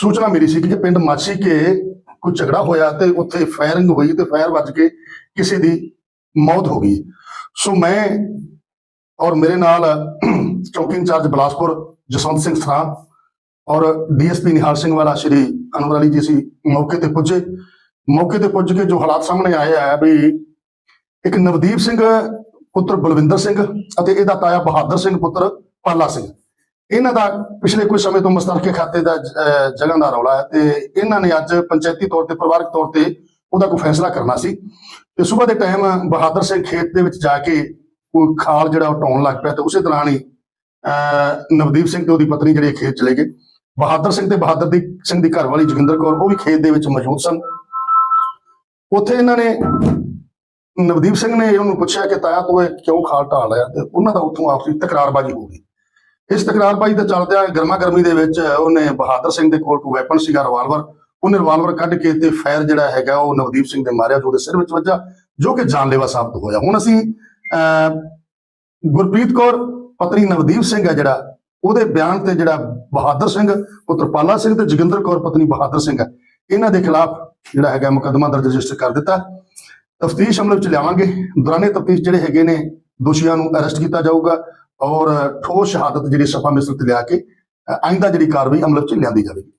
ਸੂਚਨਾ ਮਿਲੀ ਸੀ ਕਿ ਪਿੰਡ ਮਾਛੀ ਕੇ ਕੋਈ ਝਗੜਾ ਹੋਇਆ ਤੇ ਉੱਥੇ ਫਾਇਰਿੰਗ ਹੋਈ ਤੇ ਫਾਇਰ ਵੱਜ ਕੇ ਕਿਸੇ ਦੀ ਮੌਤ ਹੋ ਗਈ। ਸੋ ਮੈਂ ਔਰ ਮੇਰੇ ਨਾਲ ਚੌਕੀ ਇੰਚਾਰਜ ਬਲਾਸਪੁਰ ਜਸਵੰਤ ਸਿੰਘ ਸਰਾਂ ਔਰ ਡੀਐਸਪੀ ਨਿਹਾਲ ਸਿੰਘ ਵਾਲਾ ਸ਼੍ਰੀ ਅਨਵਰ ਅਲੀ ਜੀ ਸੀ ਮੌਕੇ ਤੇ ਪੁੱਜੇ। ਮੌਕੇ ਤੇ ਪੁੱਜ ਕੇ ਜੋ ਹਾਲਾਤ ਸਾਹਮਣੇ ਆਏ ਆ ਵੀ ਇੱਕ ਨਵਦੀਪ ਸਿੰਘ, ਪੁੱਤਰ ਬਲਵਿੰਦਰ ਸਿੰਘ ਅਤੇ ਇਹਦਾ ਤਾਇਆ ਬਹਾਦਰ ਸਿੰਘ, ਪੁੱਤਰ ਪਾਲਾ ਸਿੰਘ। ਇਹਨਾਂ ਦਾ ਪਿਛਲੇ ਕੁਝ ਸਮੇਂ ਤੋਂ ਮਸਤਰਕੇ ਖਾਤੇ ਦਾ ਜਗ੍ਹਾ ਦਾ ਰੌਲਾ ਹੈ ਤੇ ਇਹਨਾਂ ਨੇ ਅੱਜ ਪੰਚਾਇਤੀ ਤੌਰ ਤੇ ਪਰਿਵਾਰਕ ਤੌਰ ਤੇ ਉਹਦਾ ਕੋਈ ਫੈਸਲਾ ਕਰਨਾ ਸੀ। ਤੇ ਸਵੇਰ ਦੇ ਟਾਈਮ ਬਹਾਦਰ ਸਿੰਘ ਖੇਤ ਦੇ ਵਿੱਚ ਜਾ ਕੇ ਕੋਈ ਖਾਲ ਜਿਹੜਾ ਉਹ ਢਾਉਣ ਲੱਗ ਪਿਆ ਤੇ ਉਸੇ ਦੌਰਾਨ ਹੀ ਅਹ, ਨਵਦੀਪ ਸਿੰਘ ਤੇ ਉਹਦੀ ਪਤਨੀ ਜਿਹੜੇ ਖੇਤ ਚਲੇ ਗਏ। ਬਹਾਦਰ ਸਿੰਘ ਤੇ ਬਹਾਦਰ ਦੀ ਸਿੰਘ ਦੀ ਘਰਵਾਲੀ ਜੋਗਿੰਦਰ ਕੌਰ ਉਹ ਵੀ ਖੇਤ ਦੇ ਵਿੱਚ ਮੌਜੂਦ ਸਨ। ਉੱਥੇ ਇਹਨਾਂ ਨੇ ਨਵਦੀਪ ਸਿੰਘ ਨੇ ਉਹਨੂੰ ਪੁੱਛਿਆ ਕਿ ਤਾਇਆ ਤੂੰ ਇਹ ਕਿਉਂ ਖਾਲ ਢਾਲ ਲਿਆ? ਤੇ ਉਹਨਾਂ ਦਾ ਉੱਥੋਂ ਆਪਸੀ ਤਕਰਾਰਬਾਜ਼ੀ ਹੋ ਗਈ। ਇਸ ਤਕਰਾਰਬਾਜ਼ੀ ਦੇ ਚੱਲਦਿਆਂ ਗਰਮਾ ਗਰਮੀ ਦੇ ਵਿੱਚ ਉਹਨੇ ਬਹਾਦਰ ਸਿੰਘ ਦੇ ਕੋਲ ਕੋਈ ਵੈਪਨ ਸੀਗਾ ਰਿਵਾਲਵਰ ਉਹਨੇ ਰਿਵਾਲਵਰ ਕੱਢ ਕੇ ਤੇ ਫਾਇਰ ਜਿਹੜਾ ਹੈਗਾ ਉਹ ਨਵਦੀਪ ਸਿੰਘ ਦੇ ਮਾਰਿਆ ਜੋ ਉਹਦੇ ਸਿਰ ਵਿੱਚ ਵੱਜਾ ਜੋ ਕਿ ਜਾਨਲੇਵਾ ਸਾਬਤ ਹੋਇਆ। ਹੁਣ ਅਸੀਂ ਅਹ, ਗੁਰਪ੍ਰੀਤ ਕੌਰ ਪਤਨੀ ਨਵਦੀਪ ਸਿੰਘ ਹੈ ਜਿਹੜਾ ਉਹਦੇ ਬਿਆਨ ਤੇ ਜਿਹੜਾ ਬਹਾਦਰ ਸਿੰਘ ਪੁੱਤਰ ਪਾਲਾ ਸਿੰਘ ਤੇ ਜੋਗਿੰਦਰ ਕੌਰ ਪਤਨੀ ਬਹਾਦਰ ਸਿੰਘ ਹੈ। ਇਹਨਾਂ ਦੇ ਖਿਲਾਫ ਜਿਹੜਾ ਹੈਗਾ ਮੁਕੱਦਮਾ ਦਰਜ ਰਜਿਸਟਰ ਕਰ ਦਿੱਤਾ। ਤਫਤੀਸ਼ ਅਮਲ ਵਿੱਚ ਲਿਆਵਾਂਗੇ। ਦੌਰਾਨੇ ਤਫਤੀਸ਼ ਜਿਹੜੇ ਹੈਗੇ ਨੇ ਦੋਸ਼ੀਆਂ ਨੂੰ ਅਰੈਸਟ ਕੀਤਾ ਜਾਊਗਾ। ਔਰ ਠੋਸ ਸ਼ਹਾਦਤ ਜਿਹੜੀ ਸਫਾ ਮਿਸਰ ਤੇ ਲਿਆ ਕੇ ਅ, ਆਇੰਦਾ ਜਿਹੜੀ ਕਾਰਵਾਈ ਅਮਲ ਵਿੱਚ ਲਿਆਂਦੀ ਜਾਵੇਗੀ।